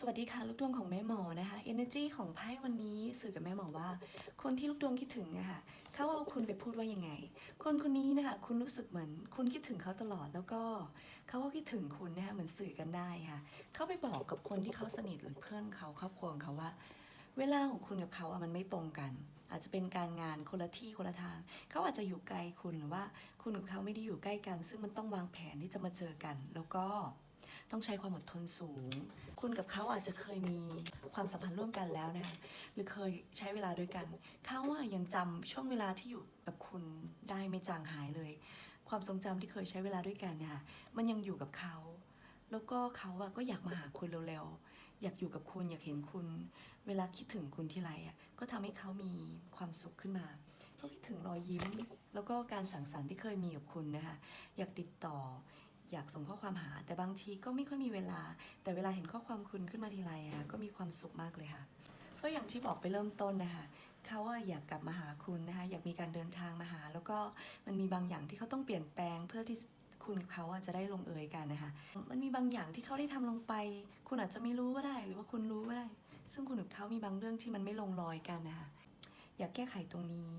สวัสดีค่ะ ลูกดวงของแม่หมอนะคะ energy ของไพ่วันนี้สื่อกับแม่หมอว่า คนที่ลูกดวงคิดถึงอะค่ะเขาเอาคุณไปพูดว่ายังไง คนคนนี้นะคะคุณรู้สึกเหมือน คุณคิดถึงเขาตลอดแล้วก็เขาก็คิดถึงคุณนะคะเหมือนสื่อกันได้ค่ะเขาไปบอกกับคนที่เขาสนิทหรือเพื่อนเขาครอบครัวของเขาว่า เวลาของคุณกับเขาอะมันไม่ตรงกัน อาจจะเป็นการงานคนละที่คนละทางเขาอาจจะอยู่ไกลคุณหรือว่า คุณกับเขาไม่ได้อยู่ใกล้กัน ซึ่งมันต้องวางแผนที่จะมาเจอกัน แล้วก็ ต้องใช้ความอดทนสูง คุณกับเขาอาจจะเคยมีความสัมพันธ์ร่วมกันแล้วนะคะหรือเคยใช้เวลาด้วยกัน เขาอะยังจำช่วงเวลาที่อยู่กับคุณได้ไม่จางหายเลย ความทรงจำที่เคยใช้เวลาด้วยกันเนี่ยมันยังอยู่กับเขาแล้วก็เขาอะก็อยากมาหาคุณเร็วๆ อยากอยู่กับคุณอยากเห็นคุณ เวลาคิดถึงคุณที่ไรอะก็ทำให้เขามีความสุขขึ้นมาเขาคิดถึงรอยยิ้ม แล้วก็การสั่งสรรค์ที่เคยมีกับคุณนะคะ อยากติดต่อ อยากส่งข้อความหา แต่บางทีก็ไม่ค่อยมีเวลา แต่เวลาเห็นข้อความคุณขึ้นมาทีไรอะก็มีความสุขมากเลยค่ะก็อย่างที่บอกไปเริ่มต้นนะคะเขาว่าอยากกลับมาหาคุณนะคะอยากมีการเดินทางมาหา แล้วก็มันมีบางอย่างที่เขาต้องเปลี่ยนแปลงเพื่อที่คุณกับเขาอะจะได้ลงเอยกันนะคะมันมีบางอย่างที่เขาได้ทำลงไป คุณอาจจะไม่รู้ก็ได้ หรือว่าคุณรู้ก็ได้ ซึ่งคุณกับเขามีบางเรื่องที่มันไม่ลงรอยกันนะคะ อยากแก้ไขตรงนี้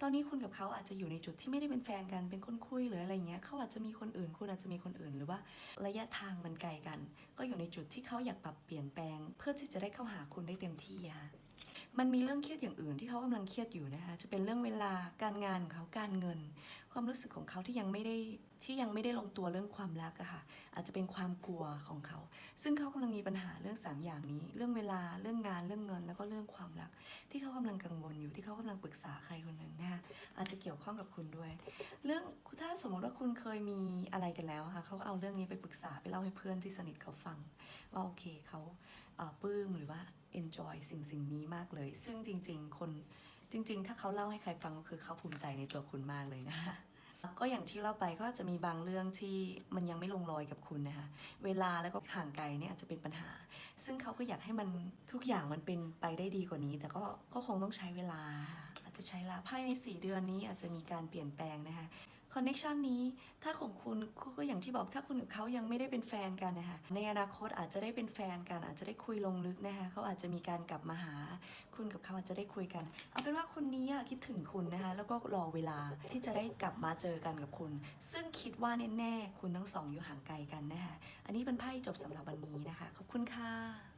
ตอนนี้คุณกับเขาอาจจะอยู่ในจุดที่ไม่ได้เป็นแฟนกัน เป็นคนคุยหรืออะไรเงี้ย เขาอาจจะมีคนอื่น คุณอาจจะมีคนอื่น หรือว่าระยะทางมันไกลกัน ก็อยู่ในจุดที่เขาอยากปรับเปลี่ยนแปลง เพื่อที่จะได้เข้าหาคุณได้เต็มที่อะค่ะ มันมีเรื่องเครียดอย่างอื่นที่เขากำลังเครียดอยู่นะคะจะเป็นเรื่องเวลาการงานของเขาการเงิน ความรู้สึกของเขาที่ยังไม่ได้ที่ยังไม่ได้ลงตัวเรื่องความรักอะค่ะอาจจะเป็นความกลัวของเขา ซึ่งเขากำลังมีปัญหาเรื่องสามอย่างนี้ เรื่องเวลาเรื่องงานเรื่องเงิน แล้วก็เรื่องความรัก ที่เขากำลังกังวลอยู่ที่เขากำลังปรึกษาใครคนหนึ่งนะคะอาจจะเกี่ยวข้องกับคุณด้วย เรื่องถ้าสมมติว่าคุณเคยมีอะไรกันแล้วะค่ะเขาเอาเรื่องนี้ไปปรึกษาไปเล่าให้เพื่อนที่สนิทเขาฟังว่าโอเคเขา ปลื้มหรือว่า enjoy สิ่งสิ่งนี้มากเลย ซึ่งจริง ๆ คนจริง ๆ ถ้าเขาเล่าให้ใครฟังก็คือเขาภูมิใจในตัวคุณมากเลยนะคะก็อย่างที่เล่าไปก็จะมีบางเรื่องที่มันยังไม่ลงรอยกับคุณนะคะ เวลาแล้วก็ห่างไกลเนี่ยอาจจะเป็นปัญหา ซึ่งเขาก็อยากให้มันทุกอย่างมันเป็นไปได้ดีกว่านี้ แต่ก็ก็คงต้องใช้เวลา อาจจะใช้เวลาภายใน 4 เดือนนี้อาจจะมีการเปลี่ยนแปลงนะคะ อนเน็ชันนี้ถ้าของคุณก็อย่างที่บอกถ้าคุณกับเขายังไม่ได้เป็นแฟนกันนะคะในอนาคตอาจจะได้เป็นแฟนกันอาจจะได้คุยลงลึกนะคะเขาอาจจะมีการกลับมาหา คุณกับเขาอาจจะได้คุยกัน เอาเป็นว่าคนนี้คิดถึงคุณนะคะแล้วก็รอเวลาที่จะได้กลับมาเจอกันกับคุณ ซึ่งคิดว่าแน่ๆคุณทั้งสองอยู่ห่างไกลกันนะคะอันนี้เป็นไพ่จบสำหรับวันนี้นะคะขอบคุณค่ะ